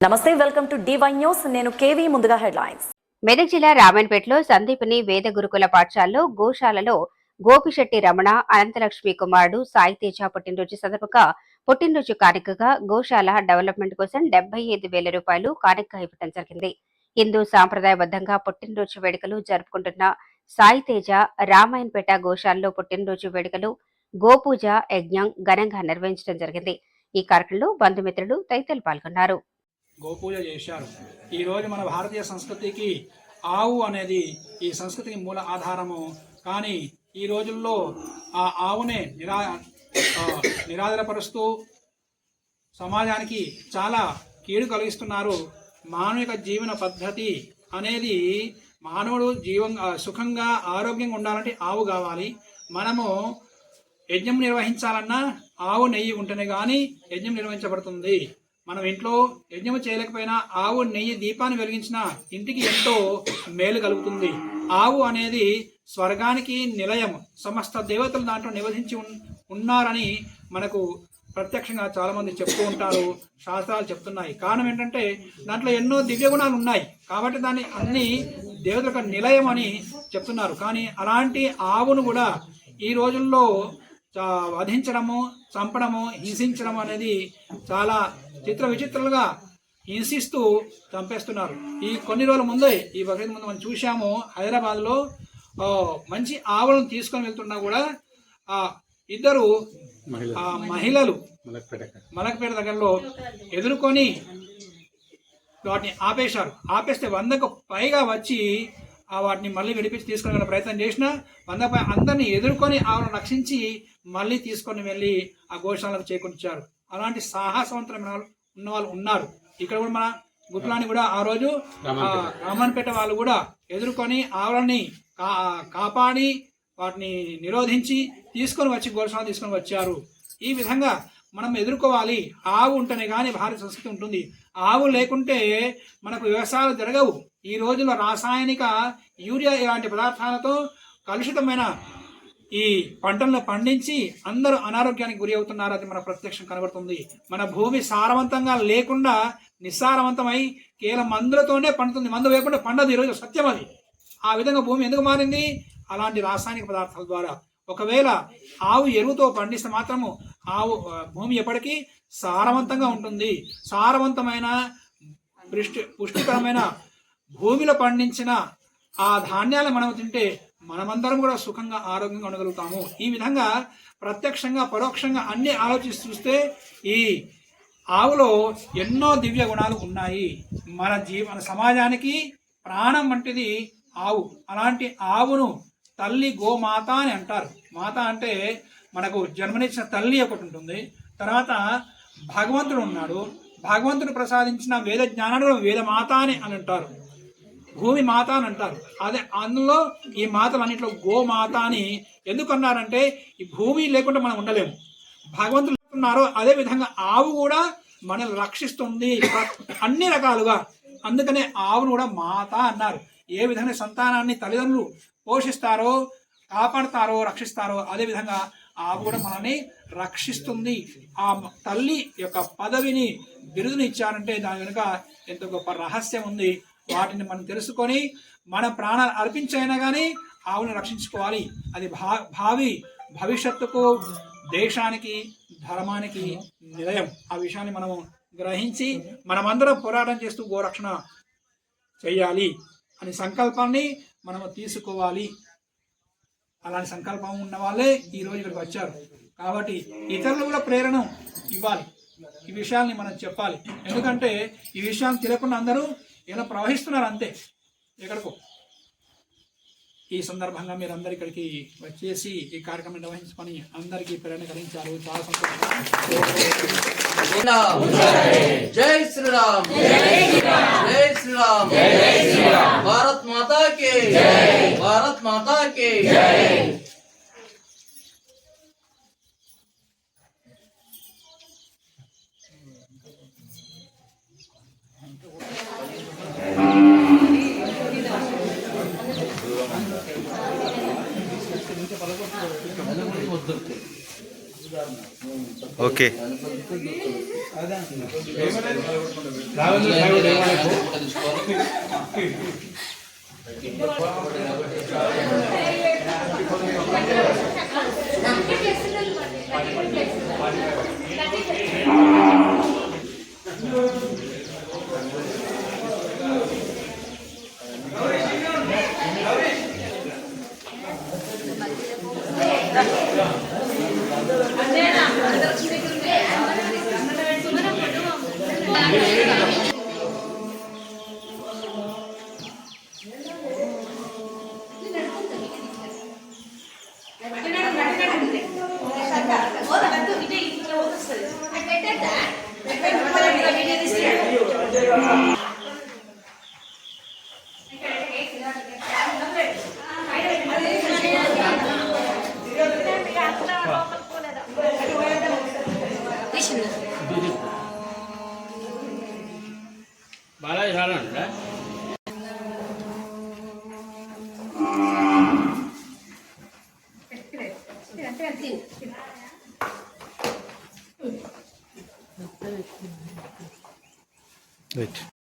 నమస్తే welcome to DY news నేను KV ముందుగా హెడ్లైన్స్. మెదక్ జిల్లా రామన్పేటలో సందీపిని వేద గురుకుల పాఠశాలలో గోశాలలో గోపిశెట్టి రమణ అనంతలక్ష్మి కుమారుడు సాయి తేజ పుట్టినరోజు సందర్భంగా పుట్టినరోజు కానుకగా గోశాల డెవలప్మెంట్ కోసం డెబ్బై ఐదు వేల రూపాయలు కానుక ఇవ్వడం జరిగింది. హిందూ సాంప్రదాయబద్ధంగా పుట్టినరోజు వేడుకలు జరుపుకుంటున్న సాయి తేజ రామాయణపేట గోశాలలో పుట్టినరోజు వేడుకలు గోపూజ యజ్ఞం ఘనంగా నిర్వహించడం జరిగింది. ఈ కార్యక్రమంలో బంధుమిత్రులు తదితరులు పాల్గొన్నారు. గోపూజ చేశారు. ఈరోజు మన భారతీయ సంస్కృతికి ఆవు అనేది ఈ సంస్కృతికి మూల ఆధారము. కానీ ఈ రోజుల్లో ఆ ఆవునే నిరా నిరాదరపరుస్తూ సమాజానికి చాలా కీడు కలిగిస్తున్నారు. మానవిక జీవన పద్ధతి అనేది మానవుడు జీవం సుఖంగా ఆరోగ్యంగా ఉండాలంటే ఆవు కావాలి. మనము యజ్ఞం నిర్వహించాలన్నా ఆవు నెయ్యి ఉంటేనే కానీ యజ్ఞం నిర్వహించబడుతుంది. మనం ఇంట్లో యజ్ఞము చేయలేకపోయినా ఆవు నెయ్యి దీపాన్ని వెలిగించిన ఇంటికి ఎంతో మేలు కలుగుతుంది. ఆవు అనేది స్వర్గానికి నిలయం. సమస్త దేవతలు దాంట్లో నివసించి ఉన్- ఉన్నారని మనకు ప్రత్యక్షంగా చాలామంది చెప్తూ ఉంటారు. శాస్త్రాలు చెప్తున్నాయి. కారణం ఏంటంటే దాంట్లో ఎన్నో దివ్య గుణాలు ఉన్నాయి. కాబట్టి దాన్ని అన్ని దేవతల నిలయం అని చెప్తున్నారు. కానీ అలాంటి ఆవును కూడా ఈ రోజుల్లో వధించడము చంపడము హింసించడం అనేది చాలా చిత్ర విచిత్రాలుగా హింసిస్తూ చంపేస్తున్నారు. ఈ కొన్ని రోజుల ముందే ఈ బక్రీద్ ముందు మనం చూశాము హైదరాబాద్లో మంచి ఆవులను తీసుకొని వెళ్తున్నా కూడా ఆ ఇద్దరు ఆ మహిళలు మలక్పేట దగ్గరలో ఎదుర్కొని వాటిని ఆపేశారు. ఆపేస్తే వందకు పైగా వచ్చి ఆ వాటిని మళ్ళీ విడిపించి తీసుకొని ప్రయత్నం చేసినా వంద పై అందరినీ ఎదుర్కొని ఆవులను రక్షించి మళ్ళీ తీసుకొని వెళ్ళి ఆ గోశాలకు చేకూర్చారు. అలాంటి సాహసవంతమైన ఉన్న వాళ్ళు ఉన్నారు. ఇక్కడ కూడా మన గుట్లాని కూడా ఆ రోజు రామన్పేట. వాళ్ళు కూడా ఎదుర్కొని ఆవులని కాపాడి వాటిని నిరోధించి తీసుకొని వచ్చి గోశాల తీసుకొని వచ్చారు. ఈ విధంగా మనం ఎదుర్కోవాలి. ఆవు ఉంటేనే కానీ భారత సంస్కృతి ఉంటుంది. ఆవు లేకుంటే మనకు వ్యవసాయాలు జరగవు. ఈ రోజుల్లో రాసాయనిక యూరియా ఇలాంటి పదార్థాలతో కలుషితమైన ఈ పంటలను పండించి అందరూ అనారోగ్యానికి గురి అవుతున్నారు అది మన ప్రత్యక్షం కనబడుతుంది. మన భూమి సారవంతంగా లేకుండా నిస్సారవంతమై కేవలం మందులతోనే పండుతుంది. మందు లేకుండా పండదు ఈరోజు సత్యం అది. ఆ విధంగా భూమి ఎందుకు మారింది? అలాంటి రాసాయనిక పదార్థాల ద్వారా. ఒకవేళ ఆవు ఎరువుతో పండిస్తే మాత్రము ఆవు భూమి ఎప్పటికీ సారవంతంగా ఉంటుంది. సారవంతమైన పుష్టి పుష్టికరమైన భూమిలో పండించిన ఆ ధాన్యాలు మనం తింటే మనమందరం కూడా సుఖంగా ఆరోగ్యంగా ఉండగలుగుతాము. ఈ విధంగా ప్రత్యక్షంగా పరోక్షంగా అన్ని ఆలోచిస్తూ చూస్తే ఈ ఆవులో ఎన్నో దివ్య గుణాలు ఉన్నాయి. మన జీవన సమాజానికి ప్రాణం వంటిది ఆవు. అలాంటి ఆవును తల్లి గోమాత అని అంటారు. మాత అంటే మనకు జన్మనిచ్చిన తల్లి ఒకటి ఉంటుంది. తర్వాత భగవంతుడు ఉన్నాడు. భగవంతుడు ప్రసాదించిన వేద జ్ఞానాన్ని వేదమాత అని అని అంటారు. భూమి మాత అని అంటారు. అదే అందులో ఈ మాతలన్నింటిలో గోమాత అని ఎందుకన్నారంటే ఈ భూమి లేకుండా మనం ఉండలేము. భగవంతుడు ఉన్నారో అదే విధంగా ఆవు కూడా మనల్ని రక్షిస్తుంది. అన్ని రకాలుగా. అందుకనే ఆవును కూడా మాత అన్నారు. ఏ విధంగా సంతానాన్ని తల్లిదండ్రులు పోషిస్తారో కాపాడతారో రక్షిస్తారో అదే విధంగా ఆవు కూడా మనల్ని రక్షిస్తుంది. ఆ తల్లి యొక్క పదవిని బిరుదుని ఇచ్చారంటే దాని వెనుక ఎంతో గొప్ప రహస్యం ఉంది. వాటిని మనం తెలుసుకొని మన ప్రాణాలు అర్పించైనా కానీ ఆవుని రక్షించుకోవాలి. అది భా భావి భవిష్యత్తుకు దేశానికి ధర్మానికి నిలయం. ఆ విషయాన్ని మనం గ్రహించి మనమందరం పోరాటం చేస్తూ గోరక్షణ చేయాలి అనే సంకల్పాన్ని మనము తీసుకోవాలి. అలాంటి సంకల్పం ఉన్న వాళ్ళే ఈ రోజు ఇక్కడికి వచ్చారు. కాబట్టి ఇతరులు కూడా ప్రేరణ ఇవ్వాలి. ఈ విషయాల్ని మనం చెప్పాలి. ఎందుకంటే ఈ విషయాన్ని తెలియకుండా అందరూ ఇలా ప్రవహిస్తున్నారు అంతే. ఎక్కడికో ఈ సందర్భంగా మీరు అందరు ఇక్కడికి వచ్చేసి ఈ కార్యక్రమం నిర్వహించుకొని అందరికీ ప్రేరణ కలిగించారు. చాలా సంతోషం. శ్రీరామ్. జై శ్రీరామ్. జై శ్రీరామ్. భారత్ మాతా కి భారత్ మాతా కి ఓకే Yeah. బాలాజీ చాలా ఉంటా Wait.